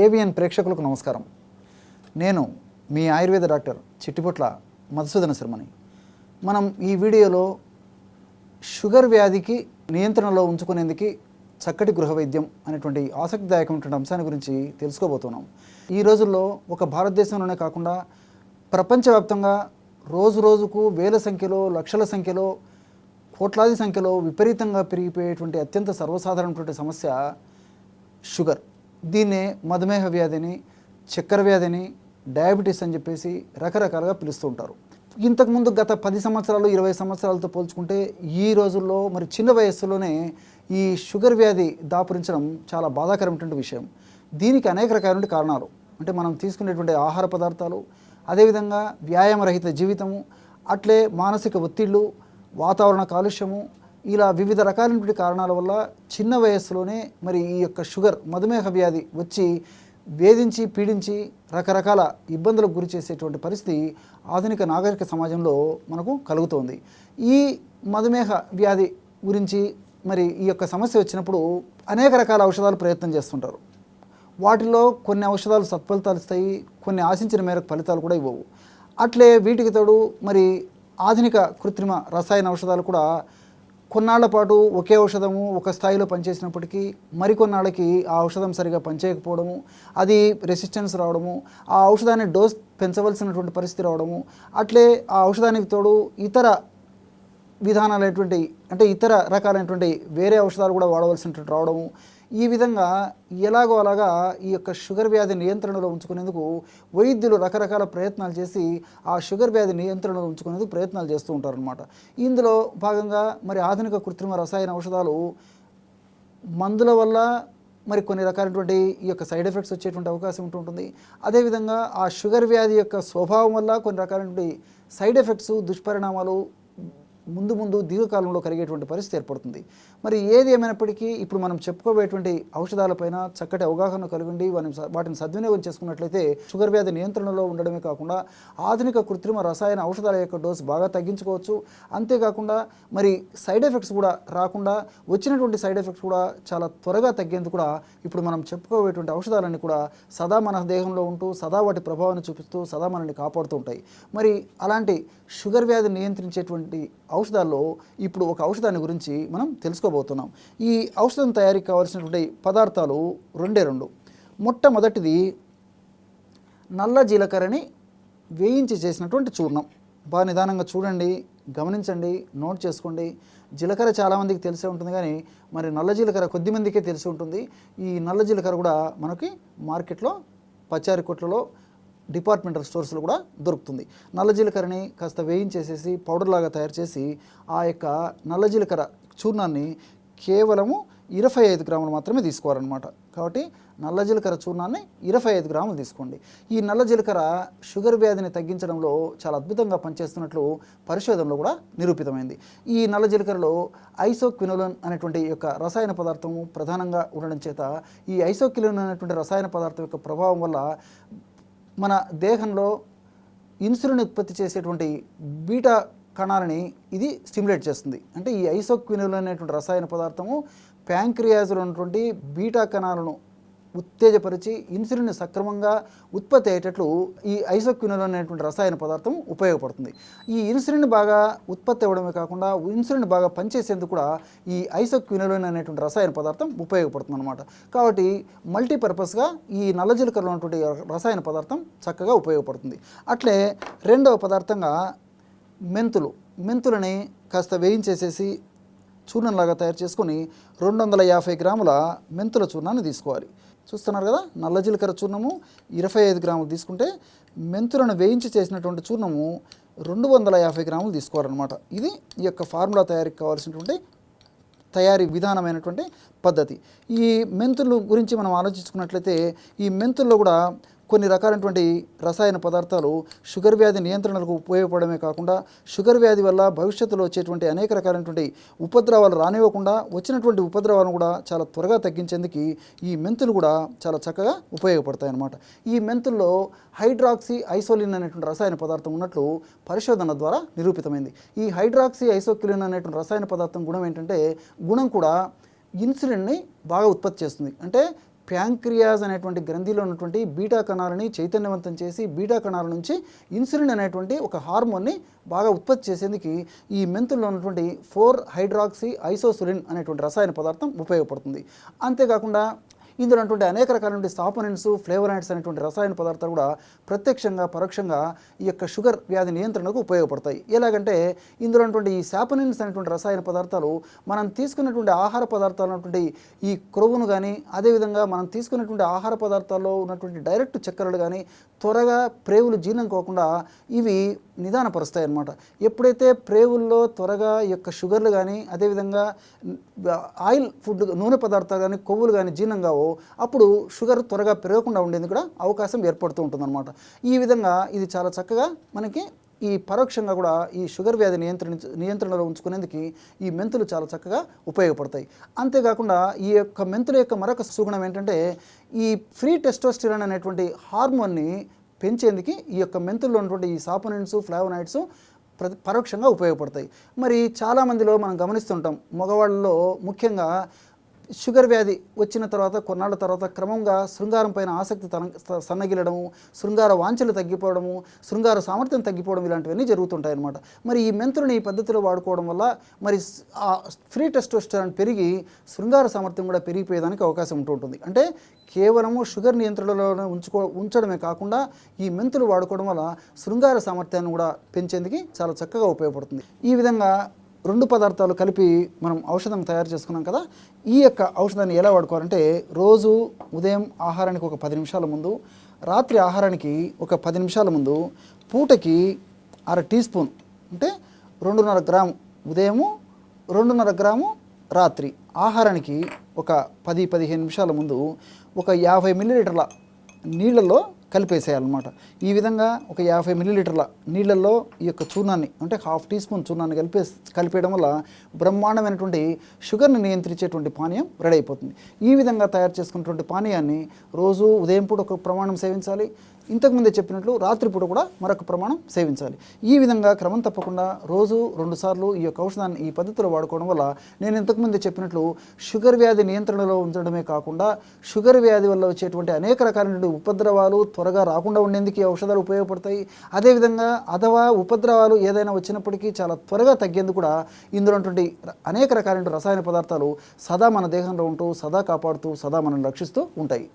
AVN ప్రేక్షకులకు నమస్కారం. నేను మీ ఆయుర్వేద డాక్టర్ చిట్టిపొట్ల మధుసూదన శర్మని. మనం ఈ వీడియోలో షుగర్ వ్యాధికి నియంత్రణలో ఉంచుకునేందుకు చక్కటి గృహ వైద్యం అనేటువంటి ఆసక్తిదాయకమైనటువంటి అంశాన్ని గురించి తెలుసుకోబోతున్నాం. ఈ రోజుల్లో ఒక భారతదేశంలోనే కాకుండా ప్రపంచవ్యాప్తంగా రోజు రోజుకు వేల సంఖ్యలో లక్షల సంఖ్యలో కోట్లాది సంఖ్యలో విపరీతంగా పెరిగిపోయేటువంటి అత్యంత సర్వసాధారణటువంటి సమస్య షుగర్. దీన్నే మధుమేహ వ్యాధిని చక్కెర వ్యాధిని డయాబెటీస్ అని చెప్పేసి రకరకాలుగా పిలుస్తూ ఉంటారు ఇంతకుముందు గత పది సంవత్సరాలు ఇరవై సంవత్సరాలతో పోల్చుకుంటే ఈ రోజుల్లో మరి చిన్న వయస్సులోనే ఈ షుగర్ వ్యాధి దాపురించడం చాలా బాధాకరమైనటువంటి విషయం. దీనికి అనేక రకాలైన కారణాలు. అంటే మనం తీసుకునేటువంటి ఆహార పదార్థాలు అదేవిధంగా వ్యాయామరహిత జీవితము అట్లే మానసిక ఒత్తిళ్ళు వాతావరణ కాలుష్యము ఇలా వివిధ రకాలైనటువంటి కారణాల వల్ల చిన్న వయస్సులోనే మరి ఈ యొక్క షుగర్ మధుమేహ వ్యాధి వచ్చి వేధించి పీడించి రకరకాల ఇబ్బందులకు గురి చేసేటువంటి పరిస్థితి ఆధునిక నాగరిక సమాజంలో మనకు కలుగుతోంది. ఈ మధుమేహ వ్యాధి గురించి మరి ఈ యొక్క సమస్య వచ్చినప్పుడు అనేక రకాల ఔషధాలు ప్రయత్నం చేస్తుంటారు. వాటిలో కొన్ని ఔషధాలు సత్ఫలితాలు ఇస్తాయి కొన్ని ఆశించిన మేరకు ఫలితాలు కూడా ఇవ్వవు. అట్లే వీటికి తోడు మరి ఆధునిక కృత్రిమ రసాయన ఔషధాలు కూడా కొన్నాళ్ళ పాటు ఒకే ఔషధము ఒక స్థాయిలో పనిచేసినప్పటికీ మరికొన్నాళ్ళకి ఆ ఔషధం సరిగా పనిచేయకపోవడము అది రెసిస్టెన్స్ రావడము ఆ ఔషధాన్ని డోస్ పెంచవలసినటువంటి పరిస్థితి రావడము అట్లే ఆ ఔషధానికి తోడు ఇతర విధానాలైనటువంటి అంటే ఇతర రకాలైనటువంటి వేరే ఔషధాలు కూడా వాడవలసినటువంటి రావడము. ఈ విధంగా ఎలాగో అలాగా ఈ యొక్క షుగర్ వ్యాధి నియంత్రణలో ఉంచుకునేందుకు వైద్యులు రకరకాల ప్రయత్నాలు చేసి ఆ షుగర్ వ్యాధి నియంత్రణలో ఉంచుకునేందుకు ప్రయత్నాలు చేస్తూ ఉంటారనమాట ఇందులో భాగంగా మరి ఆధునిక కృత్రిమ రసాయన ఔషధాలు మందుల వల్ల మరి కొన్ని రకాలైనటువంటి ఈ యొక్క సైడ్ ఎఫెక్ట్స్ వచ్చేటువంటి అవకాశం ఉంటుంటుంది అదేవిధంగా ఆ షుగర్ వ్యాధి యొక్క స్వభావం వల్ల కొన్ని రకాలైనటువంటి సైడ్ ఎఫెక్ట్స్ దుష్పరిణామాలు ముందు ముందు దీర్ఘకాలంలో కలిగేటువంటి పరిస్థితి ఏర్పడుతుంది. మరి ఏది ఏమైనప్పటికీ ఇప్పుడు మనం చెప్పుకోబోయేటువంటి ఔషధాలపైన చక్కటి అవగాహన కలిగి వాటిని వాటిని సద్వినియోగం చేసుకున్నట్లయితే షుగర్ వ్యాధి నియంత్రణలో ఉండడమే కాకుండా ఆధునిక కృత్రిమ రసాయన ఔషధాల యొక్క డోసు బాగా తగ్గించుకోవచ్చు. అంతేకాకుండా మరి సైడ్ ఎఫెక్ట్స్ కూడా రాకుండా వచ్చినటువంటి సైడ్ ఎఫెక్ట్స్ కూడా చాలా త్వరగా తగ్గేందుకు కూడా ఇప్పుడు మనం చెప్పుకోబోయేటువంటి ఔషధాలన్నీ కూడా సదా మన దేహంలో ఉంటూ సదా వాటి ప్రభావాన్ని చూపిస్తూ సదా మనల్ని కాపాడుతూ ఉంటాయి. మరి అలాంటి షుగర్ వ్యాధిని నియంత్రించేటువంటి ఔషధాల్లో ఇప్పుడు ఒక ఔషధాన్ని గురించి మనం తెలుసుకోబోతున్నాం. ఈ ఔషధం తయారీకి కావాల్సినటువంటి పదార్థాలు రెండే రెండు. మొట్టమొదటిది నల్ల జీలకర్రని వేయించి చేసినటువంటి చూర్ణం. బాగా నిదానంగా చూడండి గమనించండి నోట్ చేసుకోండి. జీలకర్ర చాలామందికి తెలిసే ఉంటుంది కానీ మరి నల్ల జీలకర్ర కొద్ది మందికే తెలిసి ఉంటుంది. ఈ నల్ల జీలకర్ర కూడా మనకి మార్కెట్లో పచారి కొట్లలో డిపార్ట్మెంటల్ స్టోర్స్లో కూడా దొరుకుతుంది. నల్ల జీలకర్రని కాస్త వేయించేసేసి పౌడర్ లాగా తయారు చేసి ఆ యొక్క నల్ల జీలకర్ర చూర్ణాన్ని కేవలము ఇరవై ఐదు గ్రాములు మాత్రమే తీసుకోవాలన్నమాట. కాబట్టి నల్ల జీలకర్ర చూర్ణాన్ని ఇరవై ఐదు గ్రాములు తీసుకోండి. ఈ నల్ల జీలకర్ర షుగర్ వ్యాధిని తగ్గించడంలో చాలా అద్భుతంగా పనిచేస్తున్నట్లు పరిశోధనలో కూడా నిరూపితమైంది. ఈ నల్ల జీలకర్రలో ఐసోక్వినోలన్ అనేటువంటి యొక్క రసాయన పదార్థము ప్రధానంగా ఉండడం చేత ఈ ఐసోక్వినోలన్ అనేటువంటి రసాయన పదార్థం యొక్క ప్రభావం వల్ల మన దేహంలో ఇన్సులిన్ ఉత్పత్తి చేసేటువంటి బీటా కణాలని ఇది స్టిమ్యులేట్ చేస్తుంది. అంటే ఈ ఐసోక్వినోల్ అనేటువంటి రసాయన పదార్థము ప్యాంక్రియాజ్లో ఉన్నటువంటి బీటా కణాలను ఉత్తేజపరిచి ఇన్సులిన్ సక్రమంగా ఉత్పత్తి అయ్యేటట్లు ఈ ఐసోక్వినోల్ అనేటువంటి రసాయన పదార్థం ఉపయోగపడుతుంది. ఈ ఇన్సులిన్ బాగా ఉత్పత్తి అవ్వడమే కాకుండా ఇన్సులిన్ బాగా పనిచేసేందుకు కూడా ఈ ఐసోక్వినోలిన్ అనేటువంటి రసాయన పదార్థం ఉపయోగపడుతుంది అనమాట కాబట్టి మల్టీపర్పస్గా ఈ నల్ల జీలకర్రలో ఉన్నటువంటి రసాయన పదార్థం చక్కగా ఉపయోగపడుతుంది. అట్లే రెండవ పదార్థంగా మెంతులు. మెంతులని కాస్త వేయించేసేసి చూర్ణంలాగా తయారు చేసుకొని రెండు వందల యాభై గ్రాముల మెంతుల చూర్ణాన్ని తీసుకోవాలి. చూస్తున్నారు కదా? నల్ల జీలకర్ర చూర్ణము ఇరవై ఐదు గ్రాములు తీసుకుంటే మెంతులను వేయించి చేసినటువంటి చూర్ణము రెండు వందల యాభై గ్రాములు తీసుకోవాలన్నమాట. ఇది ఈ యొక్క ఫార్ములా తయారీకి కావాల్సినటువంటి తయారీ విధానమైనటువంటి పద్ధతి. ఈ మెంతులు గురించి మనం ఆలోచించుకున్నట్లయితే ఈ మెంతుల్లో కూడా కొన్ని రకాలైనటువంటి రసాయన పదార్థాలు షుగర్ వ్యాధి నియంత్రణకు ఉపయోగపడమే కాకుండా షుగర్ వ్యాధి వల్ల భవిష్యత్తులో వచ్చేటువంటి అనేక రకాలైనటువంటి ఉపద్రవాలు రానివ్వకుండా వచ్చినటువంటి ఉపద్రవాలను కూడా చాలా త్వరగా తగ్గించేందుకు ఈ మెంతులు కూడా చాలా చక్కగా ఉపయోగపడతాయి అన్నమాట ఈ మెంతుల్లో హైడ్రాక్సీ ఐసోలిన్ అనేటువంటి రసాయన పదార్థం ఉన్నట్లు పరిశోధన ద్వారా నిరూపితమైంది. ఈ హైడ్రాక్సీ ఐసోక్లిన్ అనేటువంటి రసాయన పదార్థం గుణం ఏంటంటే గుణం కూడా ఇన్సులిన్ని బాగా ఉత్పత్తి చేస్తుంది. అంటే ప్యాంక్రియాస్ అనేటువంటి గ్రంథిలో ఉన్నటువంటి బీటా కణాలని చైతన్యవంతం చేసి బీటా కణాల నుంచి ఇన్సులిన్ అనేటువంటి ఒక హార్మోన్ని బాగా ఉత్పత్తి చేసేందుకు ఈ మెంతుల్లో ఉన్నటువంటి ఫోర్ హైడ్రాక్సీ ఐసోసులిన్ అనేటువంటి రసాయన పదార్థం ఉపయోగపడుతుంది. అంతేకాకుండా ఇందులో అటువంటి అనేక రకాలైన సాపనెంట్స్ ఫ్లేవరాయిడ్స్ అనేటువంటి రసాయన పదార్థాలు కూడా ప్రత్యక్షంగా పరోక్షంగా ఈ యొక్క షుగర్ వ్యాధి నియంత్రణకు ఉపయోగపడతాయి. ఎలాగంటే ఇందులో ఈ సాపనిన్స్ అనేటువంటి రసాయన పదార్థాలు మనం తీసుకున్నటువంటి ఆహార పదార్థాలు ఉన్నటువంటి ఈ క్రొవ్వును కానీ అదేవిధంగా మనం తీసుకున్నటువంటి ఆహార పదార్థాల్లో ఉన్నటువంటి డైరెక్ట్ చక్కెరలు కానీ త్వరగా ప్రేవులు జీర్ణం కాకుండా ఇవి నిదానపరుస్తాయి అన్నమాట ఎప్పుడైతే ప్రేవుల్లో త్వరగా యొక్క షుగర్లు కానీ అదేవిధంగా ఆయిల్ ఫుడ్ నూనె పదార్థాలు కానీ కొవ్వులు కానీ జీర్ణం కావో అప్పుడు షుగర్ త్వరగా పెరగకుండా ఉండేందుకు కూడా అవకాశం ఏర్పడుతూ ఉంటుందన్నమాట. ఈ విధంగా ఇది చాలా చక్కగా మనకి ఈ పరోక్షంగా కూడా ఈ షుగర్ వ్యాధి నియంత్రణ నియంత్రణలో ఉంచుకునేందుకు ఈ మెంతులు చాలా చక్కగా ఉపయోగపడతాయి. అంతేకాకుండా ఈ యొక్క మెంతుల యొక్క మరొక సుగుణం ఏంటంటే ఈ ఫ్రీ టెస్టోస్టిరాన్ అనేటువంటి హార్మోన్ని పెంచేందుకు ఈ యొక్క మెంతుల్లో ఉన్నటువంటి ఈ సాపనైడ్స్ ఫ్లావనాయిడ్స్ ప్రతి పరోక్షంగా ఉపయోగపడతాయి. మరి చాలామందిలో మనం గమనిస్తుంటాం మగవాళ్ళలో ముఖ్యంగా షుగర్ వ్యాధి వచ్చిన తర్వాత కొన్నాళ్ళ తర్వాత క్రమంగా శృంగారం పైన ఆసక్తి తన స- సన్నగిలడము శృంగార వాంఛలు తగ్గిపోవడము శృంగార సామర్థ్యం తగ్గిపోవడం ఇలాంటివన్నీ జరుగుతుంటాయి అన్నమాట మరి ఈ మెంతులను ఈ పద్ధతిలో వాడుకోవడం వల్ల మరి ఆ ఫ్రీ టెస్టోస్టెరాన్ పెరిగి శృంగార సామర్థ్యం కూడా పెరిగిపోయేదానికి అవకాశం ఉంటుంటుంది అంటే కేవలము షుగర్ నియంత్రణలోనే ఉంచుకో ఉంచడమే కాకుండా ఈ మెంతులు వాడుకోవడం వల్ల శృంగార సామర్థ్యాన్ని కూడా పెంచేందుకు చాలా చక్కగా ఉపయోగపడుతుంది. ఈ విధంగా రెండు పదార్థాలు కలిపి మనం ఔషధం తయారు చేసుకున్నాం కదా ఈ యొక్క ఔషధాన్ని ఎలా వాడుకోవాలంటే రోజు ఉదయం ఆహారానికి ఒక పది నిమిషాల ముందు రాత్రి ఆహారానికి ఒక పది నిమిషాల ముందు పూటకి అర టీ స్పూన్ అంటే రెండున్నర గ్రాము ఉదయము రెండున్నర గ్రాము రాత్రి ఆహారానికి ఒక పది పదిహేను నిమిషాల ముందు ఒక యాభై మిల్లీలీటర్ల నీళ్ళల్లో కలిపేసేయాలన్నమాట. ఈ విధంగా ఒక యాభై మిల్లీలీటర్ల నీళ్ళల్లో ఈ యొక్క చూర్ణాన్ని అంటే హాఫ్ టీ స్పూన్ చూర్ణాన్ని కలిపే కలిపేయడం వల్ల బ్రహ్మాండమైనటువంటి షుగర్ని నియంత్రించేటువంటి పానీయం రెడీ అయిపోతుంది. ఈ విధంగా తయారు చేసుకున్నటువంటి పానీయాన్ని రోజు ఉదయం పూట ఒక ప్రమాణం సేవించాలి ఇంతకుముందే చెప్పినట్లు రాత్రిపూట కూడా మరొక ప్రమాణం సేవించాలి. ఈ విధంగా క్రమం తప్పకుండా రోజు రెండుసార్లు ఈ యొక్క ఔషధాన్ని ఈ పద్ధతిలో వాడుకోవడం వల్ల నేను ఇంతకుముందే చెప్పినట్లు షుగర్ వ్యాధి నియంత్రణలో ఉంచడమే కాకుండా షుగర్ వ్యాధి వల్ల వచ్చేటువంటి అనేక రకాలైన ఉపద్రవాలు త్వరగా రాకుండా ఉండేందుకు ఈ ఔషధాలు ఉపయోగపడతాయి. అదేవిధంగా అథవా ఉపద్రవాలు ఏదైనా వచ్చినప్పటికీ చాలా త్వరగా తగ్గేందుకు కూడా ఇందులో అనేక రకాలైన రసాయన పదార్థాలు సదా మన దేహంలో ఉంటూ సదా కాపాడుతూ సదా మనం రక్షిస్తూ ఉంటాయి.